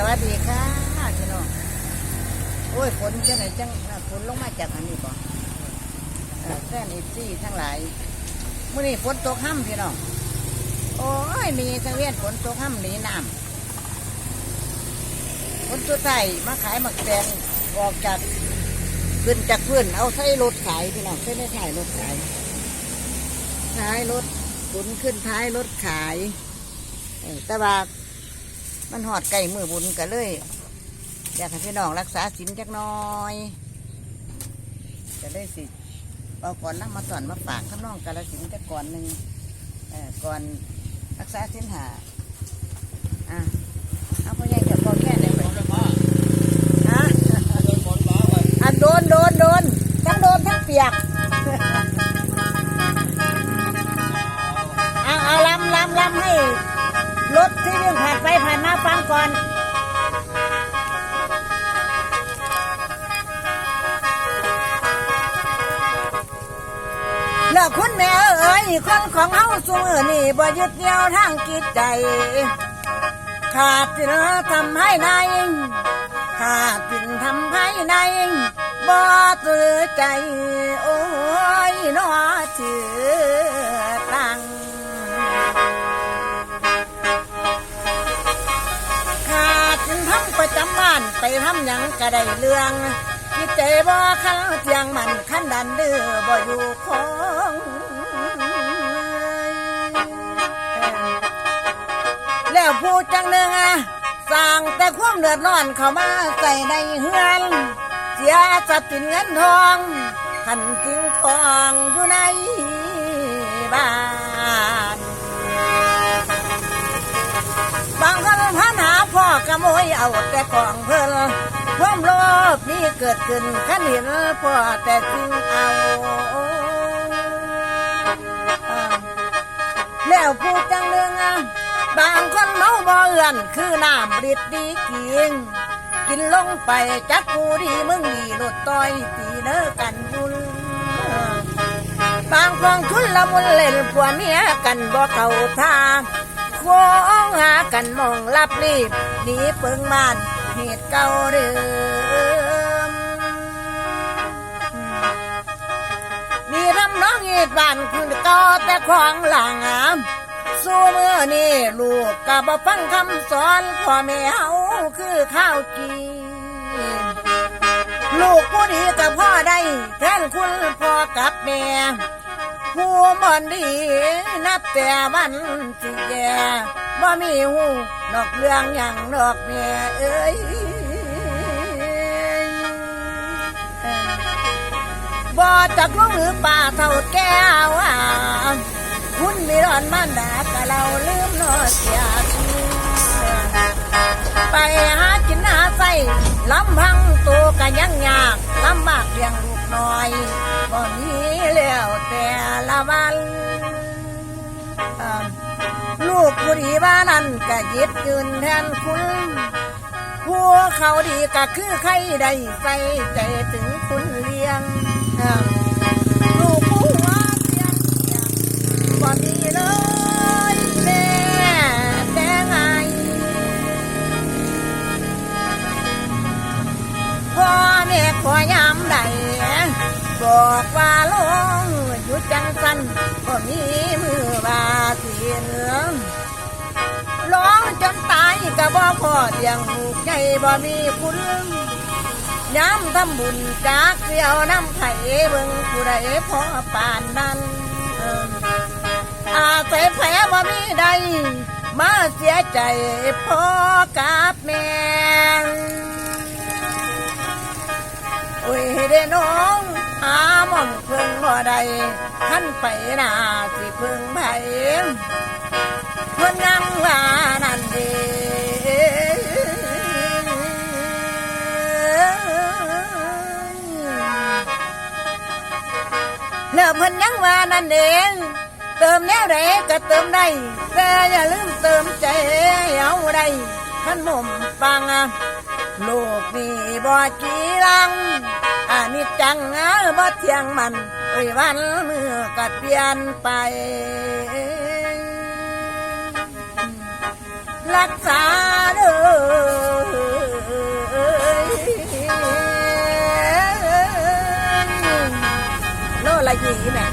สวัสดีค่ะพี่น้องโอ้ยฝนจังไหนจังฝนลงมาจากอันนี้บ่เอ่อแฟนอีซี่ทั้งหลายมื่อนี้ฝนตกห้ำพี่น้องโอ้ยมีทั้งเวียนฝนตกห้ำหนีน้ำฝนตัวไทยมาขายหมักแดงออกจากขึ้นจากพื้นเอาใช้รถขายพี่น้องใช้ไม่ถ่ายรถขายท้ายรถขนขึ้นท้ายรถขายแต่ว่า มันหอดไก่มือบุญกันเลย อยากให้พี่น้องรักษาศีลจักน้อยจะได้สิเอาก่อนน้ำมาสอนมาฝากข้างน้องกาลสินธุ์จักก่อนหนึ่งเออก่อนรักษาศีลหาอะเอาพ่อใหญ่เดี๋ยวพอแค่ไหนไปฮะอะโดนโดนโดนทั้งโดนทั้งเปียกเอาเอาลำลำลำให้ รถที่วิ่งผ่านไปผ่านมาฟังก่อนเลิกคุณแม่เอ้ยคนของเฮาสูงเออนี่บ่ยึดเหนี่ยวทางจิตใจ ขาดสินทำให้นายขาดสินทำให้นายบ่ตื่ใจ โอ้ยน้อชื่อ จำบ้านไปทำหยังก็ไดเรื่องคิดใจบ่คันเทียงมันคันดันเดือบ่อยู่ของแล้วผู้จังหนึ่งอะสร้างแต่ความเดือดร้อนเข้ามาใส่ในเฮือนเสียทรัพย์สินเงินทองขันจึงของอยู่ในบ้านบางคน ขโมยเอาแต่ของเพิ่นความโลภนี่เกิดขึ้นขันเห็นพ่อแต่จึงเอา แล้วผู้จังเรืองบางคนเมาบ่เอื่อนคือน้ำริดดีกินกินลงไปจักกูดีมึงดีหลุดต้อยตีเนื้อกันบุญบางคงทุนละมุนเล่นผัวเมียกันบ่เข้าทาง วงหากันมองลับรีบหนีเปิงบ้านเหตุเก่าเดิมนี่ทำน้องเหตุบ้านคุณก็แต่ของหลังอามสู้เมื่อนี่ลูกก็บ่ฟังคำสอนพ่อแม่เฮาคือข้าวจีนลูกผู้ดีกับพ่อได้แทนคุณพ่อกับแม่ ผู้บ่นดี นับแต่วันสิแย่บ่มีหูดอกเรื่องอย่างดอกแม่เอ้ยบ่จักลงหรือป่าเท่าแก้วอะคุณมีร้อนมันดากะเราลืมนอเสียทีไปหากินหาใส่ลำพังตัวก็ยังยากลำบากเลี้ยงลูก น่อยบ่มีแล้วแต่ละวันลูกผู้ดีบ้านนั้นก็ยิบยืนแทนคุณผัวเขาดีก็คือใครได้ใส่ใจถึงคุณเลี้ยง บอกว่าลงอยู่จังสันก็มีมือบาเสียเหลืองร้องจนตายก็บ่พอเลี้ยงลูกใจบ่มีคุณย้ำทำบุญจากเสียวน้ำไผ่เบิ่งผู้ใดพอปานนั้นอออาศัยแผลบ่มีใด มาเสียใจพ่อกับแม่โอ้ยเด้น้อง องเพิ่งบ่ได้ท่านไปหนาสิเพิ่งไผเพิ่นยังว่านั่นเด้แล้วเพิ่นยังว่านั่นเองเติมแนวใดก็เติมได้ แต่อย่าลืมเติมใจเอาได้ขันมุมฟังอะโลกนี้บ่จีรัง อันนี้จังนาบ่เที่ยงมันไอ้วันเมื่อก็เปลี่ยนไปรักษาเด้โลละยีแม่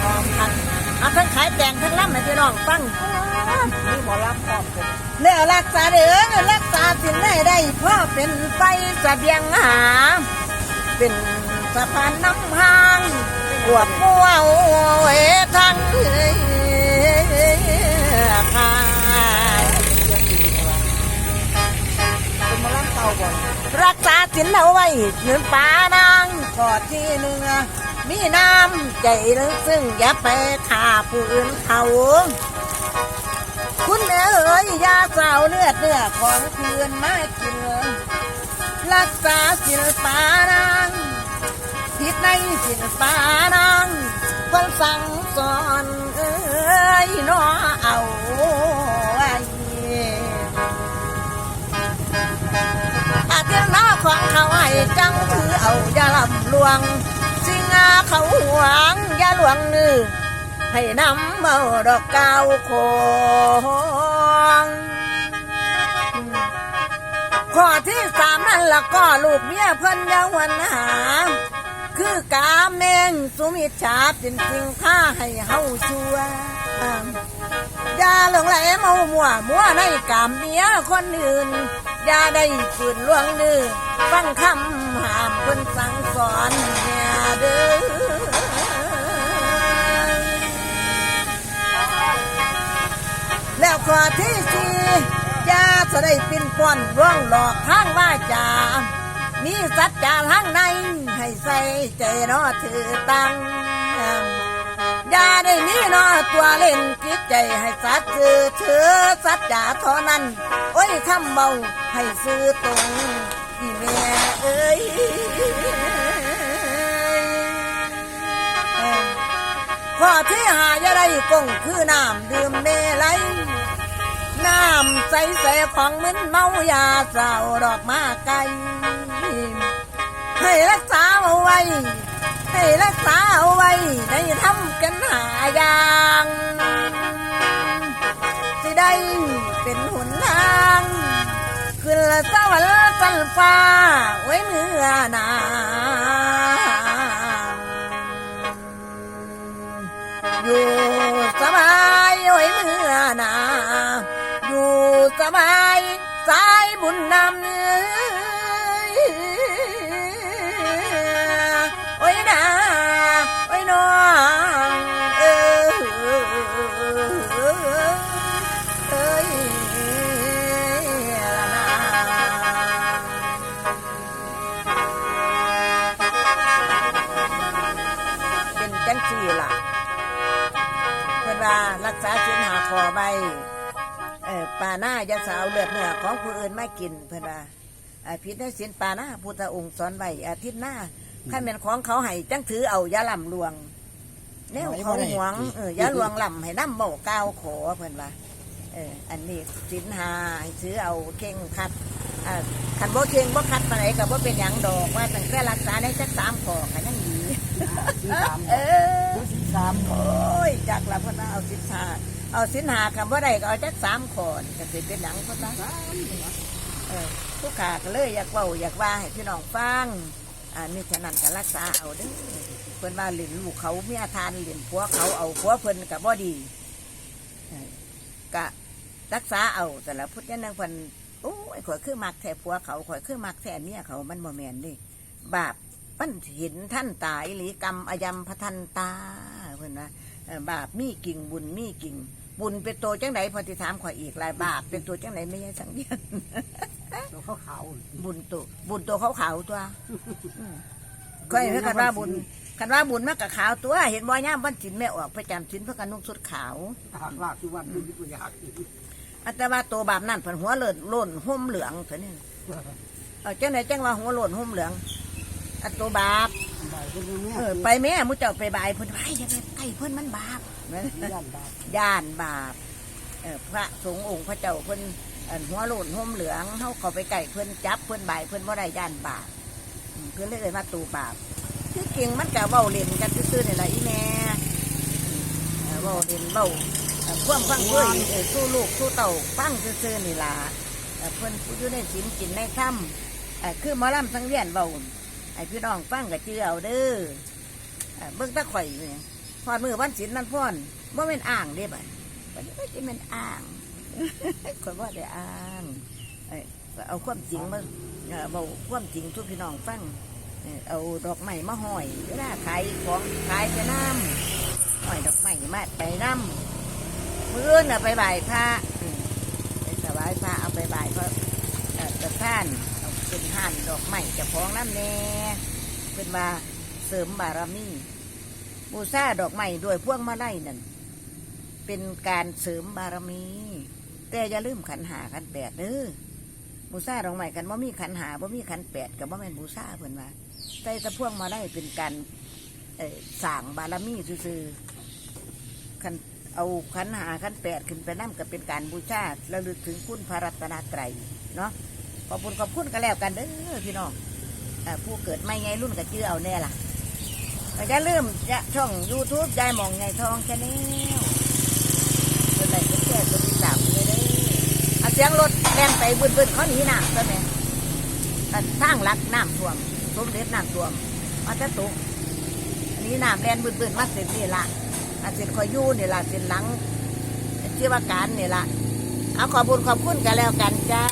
พร้อมคันเอาทั้งขายแตงทั้งล่ำนะพี่น้องฟังนี่หมอรับพร้อมเลยเนี่ยรักษาเด้อรัก ษาสินได้ได้พ่อเป็นไปเบียงหา เป็นสะพานน้ำห้างปวดมัวโอ้ยทั้งคายเป็นหมอรับเก่าก่อนรักษาสินเอาไว้เงินป่านางกอดที่เนื้อมีน้ำใจลึกซึ่งอย่าไปฆ่าผู้อื่นเขา คุณเอ๋ยยาสา เนื้อของเพื่อนมากิน รักษาศิลปานางผิดในศิลปานางคนสั่งสอนเอ้ยน้อเอาไว้อาเทียนน้าของเขาให้จังถือเอาอย่าลำลวง สิงาเขาหวงอย่าหลวงนือให้น้ำเมาดอกเก้าวโคง ข้อที่สามนั่นละก็ลูกเมียเพิ่นอยาวันหา คือกาแมงสุมิจฉาเป็นสิ่งข้าให้เฮาชัวอย่าหลงไหลเมามัวมัวในกามเมียคนอื่น อย่าได้ฝืนล่วงดื้อฟังคำห้ามเพิ่นสั่งสอนเนี่ยเด้อแล้วข้อที่สี่ ยาจะได้ปินป้อนร่วงหลอกทางว่าจามีสัจจาทางใน ให้ใส่ใจนอถือตังอยาได้มีนอตัวเล่นจิตใจให้สัตว์คือถือสัจจาเท่านั้น โอ้ยคำเบาให้ซื้อตรงอีแม่เอ้ยข้อที่หาอย่าได้กงคือน้ำดื่มเมลัย น้ำใสใสของมึนเมายาเศร้าดอกมาไกลให้รักษาเอาไว้ ให้รักษาเอาไว้ได้ทำกันหายางสิได้เป็นหนทาง ขึ้นละสวรรค์สันฟ้า อใบเออปาหน้ายาสาวเลือดเนื้อของผู้อื่นไม่กินเพื่อนว่าอ่าพิษในศีลปาหน้าพุทธองค์สอนไว้อาทิตย์หน้าข้าเป็นของเขาให้จังถือเอายาลำลวงแนวเขาหวงเออยาลวงลำให้น้ำเบาก้าวขอเพื่อนว่าเอออันนี้ศีลหาให้ถือเอาเข่งคัดอ่าขันบ่เข่งบ่คัดปานไหนกับบ่เป็นหยังดอกว่าตั้งแต่รักษาในจักสามขอกันยังดีสี่สามเออสี่สามโอ้ยจากละเพ่นว่าเอาสินหา เอาสินหาคำว่าใดก็เอาจักสามขอนก็สิเป็นหนังเพ่นว่าเออผู้ขาก็เลยอยากเว้าอยากว่าให้พี่น้องฟังอ่านี่ฉะนั้นก็รักษาเอาเด้อเพิ่นว่าเหรียญลูกเขาเมียทานเหรียญผัวเขาเอาผัวเพิ่นกับบ่ดีกะรักษาเอาแต่ละพุทธยันนังเพิ่นโอ้ยข่อยคือมักแท้ผัวเขาข่อยคือมักแท้เมียเขามันบ่แม่นดิบาปปั้นเห็นท่านตายหรือกรรมอายำพระทันตาเพื่อนนะเอ่อบาปมีกิ่งบุญมีกิ่ง บุญเป็นตัวจังไหนพอที่ถามข่อยอีกหลายบาปเป็นตัวจังไหนไม่ใช่สังเกตตัวขาวขาวบุญตัวบุญตัวขาวๆตัวอืมข่อยเห็นกันว่าบุญกันว่าบุญมากกับขาวตัว เห็นบ่ย่ามวันจินแม่ออกไปจำจินเพื่อกันนุ่งสุดขาวหากลากที่วันนี้ตัวอยากอันแต่ว่าตัวบาปนั่นเพิ่นหัวเลิศโล่นห่มเหลืองเท่านี้เออจังไหนจังว่าหัวโล่นห่มเหลืองอันตัวบาปใบ เป็นอย่างนี้เออไปแม่มุเจ้าไปบายเพิ่นไปอย่าไปใกล้เพิ่นมันบาปย่านบาปย่านบาปเออพระสงฆ์องค์พระเจ้าเพิ่นเอิ่นหัวโลนห่มเหลืองเฮาเข้าไปใกล้เพิ่นจับเพิ่นบายเพิ่นบ่ได้ย่านบาปอืมเพิ่นเลยเอ่ยมาตูบาปคือเก่งมันก็เว้าเล่นกันซื่อๆนี่ล่ะอีแม่เออเว้าเล่นเว้าเอ่อความฟังเพื่อเออสู้ลูกสู้เต่าฟังซื่อๆนี่ล่ะเอ่อเพิ่นผู้อยู่ในศีลกินในถ้ำเอ่อคือหมอลำสังเวียนเว้า ไอ้พี่น้องฟังก็เชื่อเอาเด้อเบิ่งตะข่อยนี่พอดมือวันศิลนั่นพ่อนบ่แม่นอ่างเด้บ่ะบัดนี้ก็สิแม่นอ่างข่อยบ่ได้อ่างเอ้ยเอาความจริงมาเอาความจริงทุกพี่น้องฟังเอาดอกไม้มาห้อยเวลาขายของขายจะน้ำห้อยดอกไม้มาไปน้ำเมื้อน่ะไปบ่ายพระไปถวายพระเอาไปบ่ายพระเอ่อประท่าน เป็นห่านดอกไม้จะของน้ำแน่เป็นมาเสริมบารมีบูชาดอกไม้ด้วยพวงมาลัยนั่นเป็นการเสริมบารมี แต่อย่าลืมขันหาขันแปดเด้อบูชาดอกไม้กันว่ามีขันหาว่ามีขันแปดกับว่าแม่นบูชาเพิ่นว่าแต่ตะพวงมาได้เป็นการเอ่งบารมีซื่อๆขันเอาขันหาขันแปดขึ้นไปนั่ก็เป็นการบูชาระลึกถึงคุณพระรัตนตรัยเนาะ อบคุณขอบคุณกันแล้วกันเด้อพี่น้องอผู้เกิดไม่ไงรุ่นกับชื่อเอาแน่ล่ะก็อย่าลืมจะช่อง YouTube ยายมองไงทองแค่นี้กดไลค์กดแชร์กดติดตามเลยเด้อเอาเสียงรถแล่นไปบึ้นๆเขาหนีน้ำซะแม่อันทางลักน้ำท่วมสมเด็จน้ำท่วมมาจะตกอันนี้น้ำแล่นบึ้นๆมาเสร็จนี่ละอาเสร็จคอยยู่นี่ละเสร็จหลังเชื่อว่าการนี่ละเอาขอบคุณขอบคุณกันแล้วกันจ้า